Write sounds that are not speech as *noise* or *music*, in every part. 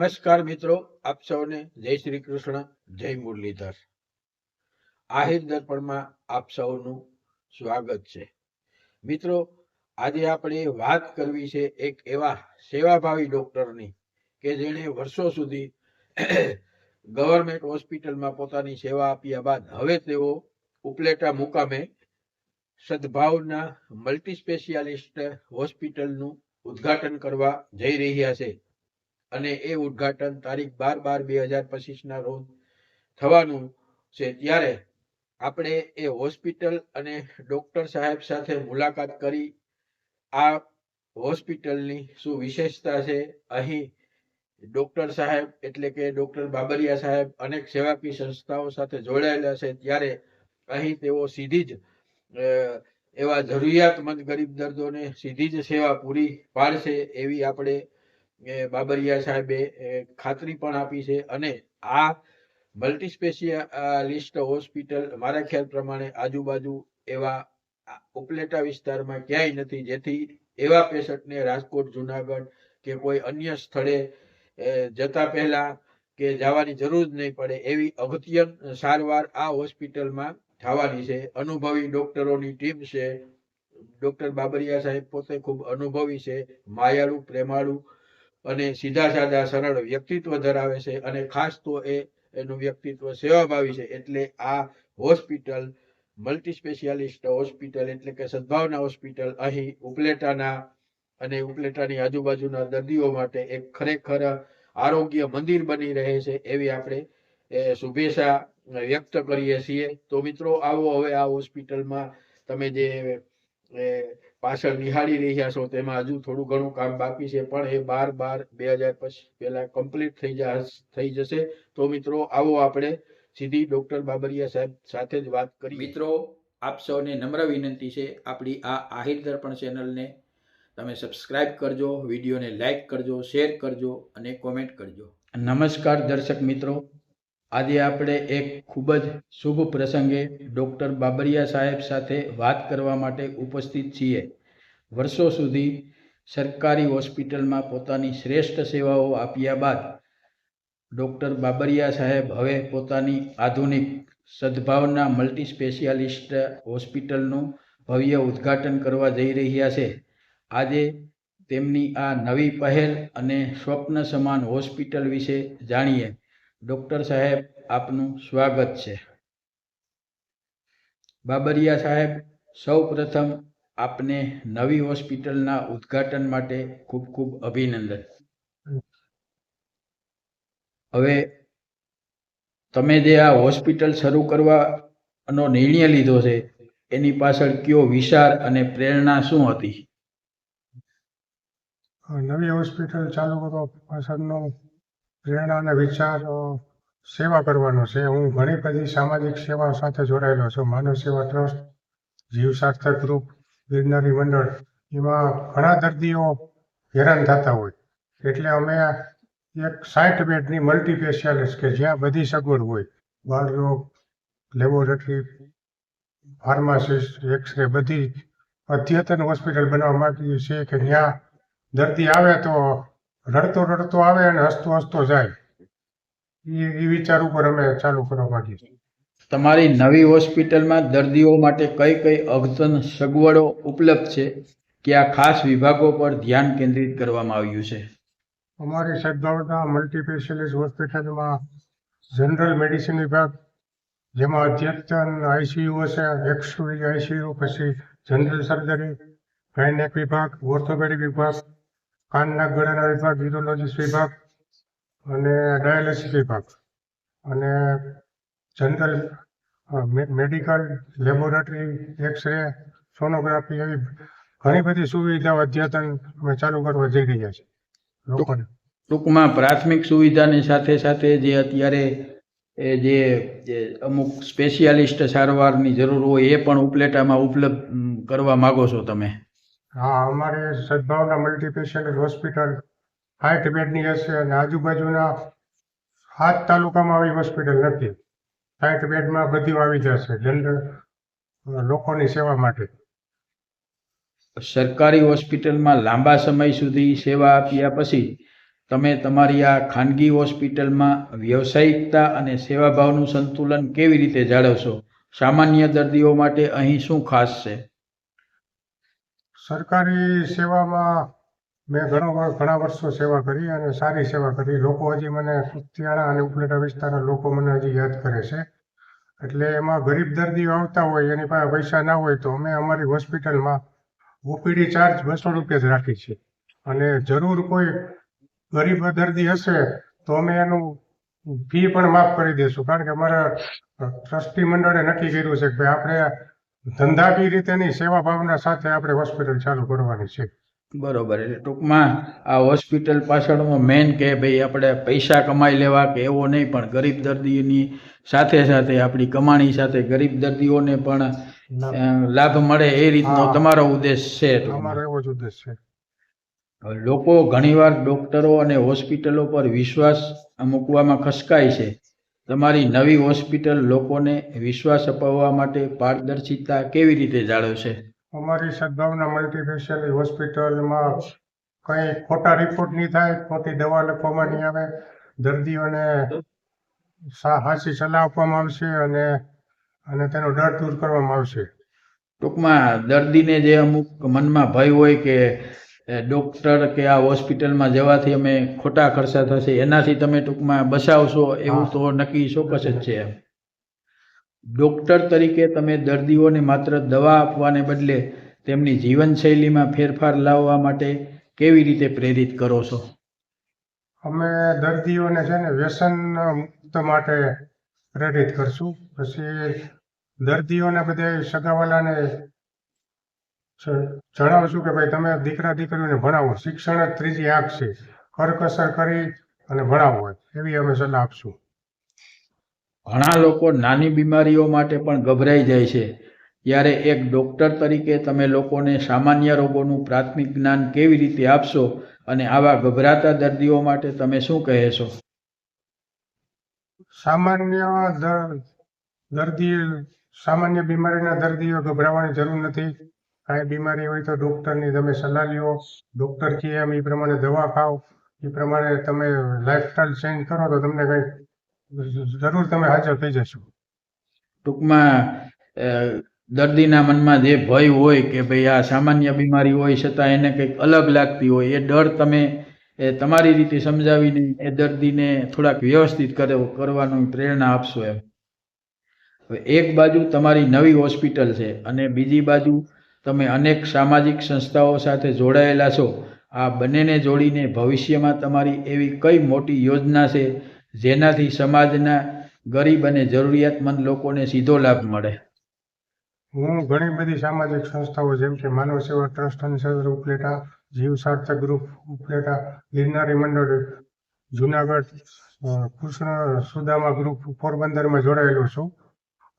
નમસ્કાર મિત્રો, આપ સૌને જય શ્રી કૃષ્ણ, જય મુરલીધર. આહિર દર્પણમાં આપ સૌનું સ્વાગત છે. મિત્રો, આજે આપણે વાત કરવી છે એક એવા સેવાભાવી ડોક્ટરની કે જેણે વર્ષો સુધી *coughs* ગવર્મેન્ટ હોસ્પિટલમાં પોતાની સેવા આપ્યા બાદ હવે તેઓ ઉપલેટા મુકામે સદભાવના મલ્ટી સ્પેશિયાલિસ્ટ હોસ્પિટલનું ઉદ્ઘાટન કરવા જઈ રહ્યા છે. અને એ ઉદ્ઘાટન તારીખ બાર બાર બે હજાર પચીસના રોજ થવાનું છે. ત્યારે આપણે એ હોસ્પિટલ અને ડોક્ટર સાહેબ સાથે મુલાકાત કરી. આ હોસ્પિટલની શું વિશેષતા છે? અહીં ડોક્ટર સાહેબ એટલે કે ડોક્ટર બાબરિયા સાહેબ અનેક સેવાકીય સંસ્થાઓ સાથે જોડાયેલા છે. ત્યારે અહીં તેઓ સીધી જ એવા જરૂરિયાતમંદ ગરીબ દર્દોને સીધી જ સેવા પૂરી પાડશે એવી આપણે બાબરિયા સાહેબે ખાતરી પણ આપી છે. અને આ મલ્ટી હોસ્પિટલ મારા ખ્યાલ પ્રમાણે આજુબાજુ એવા ઉપલેટા વિસ્તારમાં ક્યાંય નથી. જેથી એવા પેશન્ટને રાજકોટ, જુનાગઢ કે કોઈ અન્ય સ્થળે જતા પહેલા કે જવાની જરૂર જ નહીં પડે એવી અગત્યન સારવાર આ હોસ્પિટલમાં થવાની છે. અનુભવી ડોક્ટરોની ટીમ છે. ડોક્ટર બાબરિયા સાહેબ પોતે ખૂબ અનુભવી છે. માયાળુ, પ્રેમાળુ અને સીધા સાધા સરળ વ્યક્તિત્વ ધરાવે છે અને ખાસ તો એ એનું વ્યક્તિત્વ સેવાભાવી છે એટલે આ હોસ્પિટલ મલ્ટી સ્પેશિયાલિસ્ટ હોસ્પિટલ એટલે કે સદભાવના હોસ્પિટલ અહીં ઉપલેટાના અને ઉપલેટાની આજુબાજુના દર્દીઓ માટે એક ખરેખર આરોગ્ય મંદિર બની રહે છે એવી આપણે શુભેચ્છા વ્યક્ત કરીએ છીએ. તો મિત્રો, આવો હવે આ હોસ્પિટલમાં તમે જે પાછળ નિહાળી રહ્યા છો તેમાં હજુ થોડું ઘણું કામ બાકી છે પણ એ બાર બાર બે હજાર પછી પહેલા કમ્પ્લીટ થઈ જા થઈ જશે. તો મિત્રો આવો આપણે સીધી ડોક્ટર બાબરિયા સાહેબ સાથે જ વાત કરી મિત્રો આપ સૌને નમ્ર વિનંતી છે આપણી આ આહિર દર્પણ ચેનલને તમે સબસ્ક્રાઇબ કરજો વિડીયોને લાઈક કરજો શેર કરજો અને કોમેન્ટ કરજો. નમસ્કાર દર્શક મિત્રો. આજે આપણે એક ખૂબ જ શુભ પ્રસંગે ડૉક્ટર બાબરિયા સાહેબ સાથે વાત કરવા માટે ઉપસ્થિત છીએ. વર્ષો સુધી સરકારી હોસ્પિટલમાં પોતાની શ્રેષ્ઠ સેવાઓ આપ્યા બાદ ડૉક્ટર બાબરિયા સાહેબ હવે પોતાની આધુનિક સદભાવના મલ્ટી સ્પેશિયાલિસ્ટ હોસ્પિટલનું ભવ્ય ઉદ્ઘાટન કરવા જઈ રહ્યા છે. આજે તેમની આ નવી પહેલ અને સ્વપ્ન સમાન હોસ્પિટલ વિશે જાણીએ. ડૉક્ટર સાહેબ, આપનું સ્વાગત છે. બાબરિયા સાહેબ, સૌ પ્રથમ આપને નવી હોસ્પિટલના ઉદ્ઘાટન માટે ખૂબ ખૂબ અભિનંદન. હવે તમે જે આ હોસ્પિટલ શરૂ કરવાનો નિર્ણય લીધો છે, એની પાછળ કયો વિચાર અને પ્રેરણા શું હતી? નવી હોસ્પિટલ ચાલુ કરવા પાછળનો પ્રેરણા અને વિચાર, સેવા કરવાનો છે. હું ઘણી બધી સામાજિક સેવાઓ સાથે જોડાયેલો છું. માનવ સેવા ટ્રસ્ટ જીવ સાર્થક ગ્રુપ ગિરનારી મંડળ, એમાં ઘણા દર્દીઓ હેરાન થતા હોય. એટલે અમે એક સાઠ બેડની મલ્ટી સ્પેશિયાલિસ્ટ કે જ્યાં બધી સગવડ હોય. બાળરોગ લેબોરેટરી, ફાર્માસિસ્ટ, એક્સરે બધી અદ્યતન હોસ્પિટલ બનાવવા માંગીએ છીએ કે ત્યાં દર્દી આવે તો રડતો રડતો આવે અને હસતો હસતો જાય. એ એ વિચાર ઉપર અમે ચાલુ કરવા માંગીએ છીએ. તમારી નવી હોસ્પિટલમાં દર્દીઓ માટે કઈ કઈ અગતન સગવડો ઉપલબ્ધ છે? કે આ ખાસ વિભાગો પર ધ્યાન કેન્દ્રિત કરવામાં આવ્યું છે? અમારી સદભાવના મલ્ટી સ્પેશિયાલિસ્ટ હોસ્પિટલમાં જનરલ મેડિસિન વિભાગ જેમાં અધ્યતન આઈસીયુ હશે એક્સયુવી આઈસીયુ પછી જનરલ સર્જરી ગાયનેક વિભાગ ઓર્થોપેડિક વિભાગ કાનના ગળાના વિભાગ યુરોલોજીસ્ટ વિભાગ અને ડાયાલિસિસ વિભાગ. અને general medical laboratory x ray sonography એવી ઘણી બધી સુવિધાઓ અદ્યતન અમે ચાલુ કરવા જઈ રહ્યા છીએ લોકોને. ટૂંકમાં પ્રાથમિક સુવિધાની સાથે સાથે જે અત્યારે એ જે જે અમુક સ્પેશિયાલિસ્ટ સારવારની જરૂર હોય એ પણ ઉપલેટામાં ઉપલબ્ધ કરવા માગો છો તમે? હા, અમારે સદભાવના મલ્ટીપેશિયલ હોસ્પિટલ સાઠ બેડની હશે અને આજુબાજુના સાત તાલુકામાં આવી હોસ્પિટલ નથી. સાઠ બેડમાં બધી આવી જશે જનરલ લોકોની સેવા માટે. સરકારી હોસ્પિટલમાં લાંબા સમય સુધી સેવા આપ્યા પછી તમે તમારી આ ખાનગી હોસ્પિટલમાં વ્યવસાયિકતા અને સેવાભાવનું સંતુલન કેવી રીતે જાળવશો? સામાન્ય દર્દીઓ માટે અહીં શું ખાસ છે? સરકારી સેવામાં મેં ઘણો ઘણા વર્ષો સેવા કરી અને સારી સેવા કરી. લોકો હજી મને કુતિયાણા અને ઉપલેટા વિસ્તારના લોકો મને હજી યાદ કરે છે. એટલે એમાં ગરીબ દર્દીઓ આવતા હોય, એની પાસે પૈસા ના હોય, તો અમે અમારી હોસ્પિટલમાં ઓપીડી ચાર્જ બસો રૂપિયા જ રાખી છે. અને જરૂર કોઈ ગરીબ દર્દી હશે, તો અમે એનું ફી પણ માફ કરી દઈશું કારણ કે અમારા ટ્રસ્ટી મંડળે નક્કી કર્યું છે કે ભાઈ, આપણે ધંધાકીય રીતેની સેવા ભાવના સાથે આપણે હોસ્પિટલ ચાલુ કરવાની છે. બરોબર એટલે ટૂંકમાં આ હોસ્પિટલ પાછળમાં મેન કે ભાઈ આપણે પૈસા કમાઈ લેવા કે એવો નહીં પણ ગરીબ દર્દીની સાથે સાથે આપણી કમાણી સાથે ગરીબ દર્દીઓને પણ લાભ મળે એ રીતનો તમારો ઉદ્દેશ છે. અમારો એવો જ ઉદ્દેશ છે. લોકો ઘણીવાર ડોક્ટરો અને હોસ્પિટલો પર વિશ્વાસ મૂકવામાં ખસકાય છે. તમારી નવી હોસ્પિટલ લોકોને વિશ્વાસ અપાવવા માટે પારદર્શિતા કેવી રીતે જાળવશે અમારી સદભાવના મલ્ટી હોસ્પિટલમાં કંઈ ખોટા રિપોર્ટ નહીં થાય ખોટી દવા લખવામાં નહીં આવે દર્દીઓને સાહસી સાચી સલાહ આપવામાં આવશે અને અને તેનો ડર દૂર કરવામાં આવશે. ટૂંકમાં દર્દીને જે અમુક મનમાં ભય હોય કે ડોક્ટર કે આ હોસ્પિટલમાં જવાથી અમે ખોટા ખર્ચા થશે. એનાથી તમે ટૂંકમાં બચાવશો એવું તો નક્કી ચોક્કસ જ છે ડોક્ટર તરીકે તમે દર્દીઓને માત્ર દવા આપવાને બદલે તેમની જીવનશૈલીમાં ફેરફાર લાવવા માટે કેવી રીતે પ્રેરિત કરો છો? અમે દર્દીઓને છે ને વ્યસન મુક્ત માટે પ્રેરિત કરશું. પછી દર્દીઓને બધે સગાવાલાને જણાવશું કે ભાઈ તમે દીકરા દીકરીઓને ભણાવો. શિક્ષણ જ ત્રીજી આંખ છે. કરકસર કરી અને ભણાવો. એવી અમે સલાહ આપશું. ઘણા લોકો નાની બીમારીઓ માટે પણ ગભરાઈ જાય છે. ત્યારે એક ડોક્ટર તરીકે તમે લોકોને સામાન્ય રોગોનું પ્રાથમિક જ્ઞાન કેવી રીતે આપશો અને આવા ગભરાતા દર્દીઓ માટે તમે શું કહેશો? સામાન્ય દર્દી સામાન્ય બીમારીના દર્દીઓ ગભરાવાની જરૂર નથી. કાંઈ બીમારી હોય તો ડૉક્ટરની તમે સલાહ લ્યો. ડૉક્ટર કહે એમ એ પ્રમાણે દવા ખાઓ. એ પ્રમાણે તમે લાઈફસ્ટાઈલ ચેન્જ કરો તો તમને કંઈ જરૂર તમે હાજર થઈ જશો. ટૂંકમાં દર્દીના મનમાં જે ભય હોય કે ભાઈ આ સામાન્ય બીમારી હોય છતાં એને કંઈક અલગ લાગતી હોય, એ ડર તમે, એ તમારી રીતે સમજાવીને એ દર્દીને થોડાક વ્યવસ્થિત કરે, કરવાનું પ્રેરણા આપશો એમ. એક બાજુ તમારી નવી હોસ્પિટલ છે અને બીજી બાજુ તમે અનેક સામાજિક સંસ્થાઓ સાથે જોડાયેલા છો. આ બંનેને જોડીને ભવિષ્યમાં તમારી એવી કઈ મોટી યોજના છે, જેનાથી સમાજના ગરીબ અને જરૂરિયાતમંદ લોકોને સીધો લાભ મળે? હું ઘણી બધી સામાજિક સંસ્થાઓ, જેમ કે માનવ સેવા ટ્રસ્ટ સેવા ઉપલેટા, જીવ સાર્થક ગ્રુપ ઉપલેટા, ગિરનારી મંડળ, જુનાગઢ કૃષ્ણ સુદામા ગ્રુપ પોરબંદરમાં જોડાયેલો છું.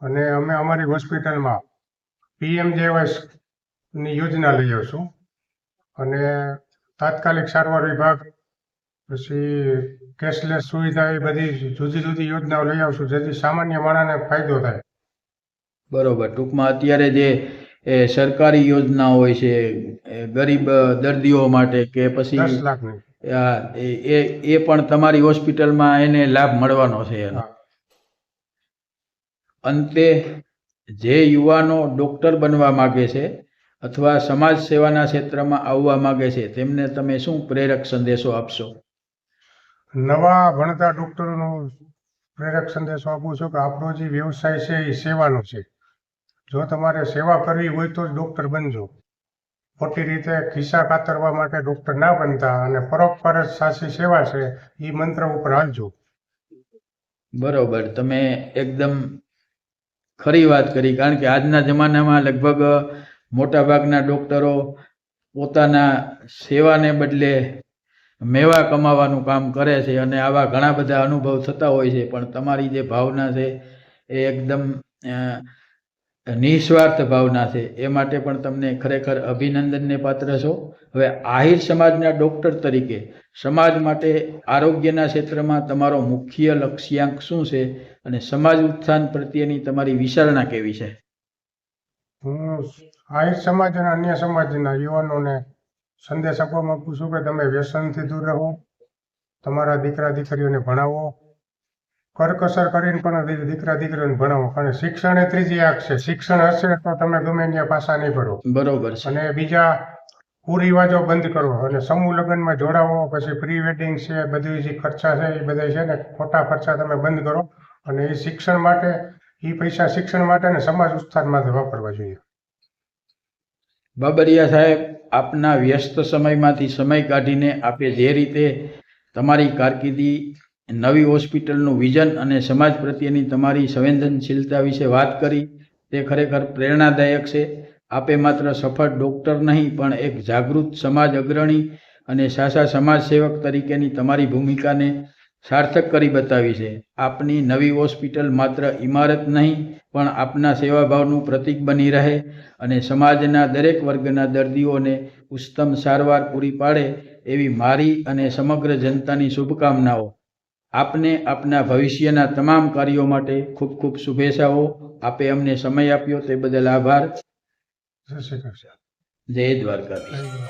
અને અમે અમારી હોસ્પિટલમાં પીએમજેવાય ની યોજના લઈ આવશું. અને તાત્કાલિક સારવાર વિભાગ પછી કેશલેસ સુવિધા એ બધી જુદી જુદી યોજનાઓ લઈ આવશું જેથી સામાન્ય માણસને ફાયદો થાય. બરોબર. ટૂંકમાં અત્યારે જે એ સરકારી યોજના હોય છે ગરીબ દર્દીઓ માટે કે પછી દસ લાખની. આ, એ એ એ પણ તમારી હોસ્પિટલમાં એને લાભ મળવાનો છે એનો. અંતે જે યુવાનો ડોક્ટર બનવા માગે છે અથવા સમાજ સેવાના ક્ષેત્રમાં આવવા માગે છે તેમને તમે શું પ્રેરક સંદેશો આપશો? નવા ભણતા ડોક્ટરોનો પ્રેરક સંદેશો આપું છું કે આપણો જે વ્યવસાય છે એ સેવાનો છે. જો તમારે સેવા કરવી હોય તો જ ડોક્ટર બનજો. ખોટી રીતે ખિસ્સા કાતરવા માટે ડોક્ટર ના બનતા અને પરોપકાર સાચી સેવા છે એ મંત્ર ઉપર હાલજો. બરોબર તમે એકદમ ખરી વાત કરી કારણ કે આજના જમાનામાં લગભગ મોટા ભાગના ડોક્ટરો પોતાના સેવાને બદલે મેવા કમાવાનું કામ કરે છે અને આવા ઘણા બધા અનુભવ થતા હોય છે, પણ તમારી જે ભાવના છે એ એકદમ નિસ્વાર્થ ભાવના છે. એ માટે પણ તમને ખરેખર અભિનંદનને પાત્ર છો. હવે આહિર સમાજના ડોક્ટર તરીકે સમાજ માટે આરોગ્યના ક્ષેત્રમાં તમારો મુખ્ય લક્ષ્યાંક શું છે અને સમાજ ઉત્થાન પ્રત્યેની તમારી વિચારણા કેવી છે? હું આહિર સમાજ અને અન્ય સમાજના યુવાનોને સંદેશ આપવા માંગુ છું કે તમે વ્યસનથી દૂર રહો તમારા દીકરા દીકરીઓને ભણાવો કરકસર કરીને પણ દીકરા દીકરીઓને ભણાવો. કારણ શિક્ષણ એ ત્રીજી આંખ છે. શિક્ષણ હશે તો તમે ગમે ત્યાં પાછા નહીં ભરો બરોબર અને બીજા કુરિવાજો બંધ કરો અને સમૂહ લગ્નમાં જોડાવો પછી પ્રી વેડિંગ છે બધી જે ખર્ચા છે એ બધા છે ને ખોટા ખર્ચા તમે બંધ કરો. અને એ શિક્ષણ માટે એ પૈસા શિક્ષણ માટે અને સમાજ ઉત્થાન માટે વાપરવા જોઈએ. બાબરિયા સાહેબ, આપના વ્યસ્ત સમયમાંથી સમય કાઢીને આપે જે રીતે તમારી કારકિર્દી, નવી હોસ્પિટલનું વિઝન અને સમાજ પ્રત્યેની તમારી સંવેદનશીલતા વિશે વાત કરી, તે ખરેખર પ્રેરણાદાયક છે. આપે માત્ર સફળ ડૉક્ટર નહીં, પણ એક જાગૃત સમાજ અગ્રણી અને સાચા સમાજ સેવક તરીકેની તમારી ભૂમિકાને સાર્થક કરી બતાવી છે. આપની નવી હોસ્પિટલ માત્ર ઇમારત નહીં પણ આપના સેવાભાવનું પ્રતીક બની રહે અને સમાજના દરેક વર્ગના દર્દીઓને ઉત્તમ સારવાર પૂરી પાડે એવી મારી અને સમગ્ર જનતાની શુભકામનાઓ. આપને આપના ભવિષ્યના તમામ કાર્યો માટે ખૂબ ખૂબ શુભેચ્છાઓ. આપે અમને સમય આપ્યો તે બદલ આભાર. જય દ્વારકાધીશ.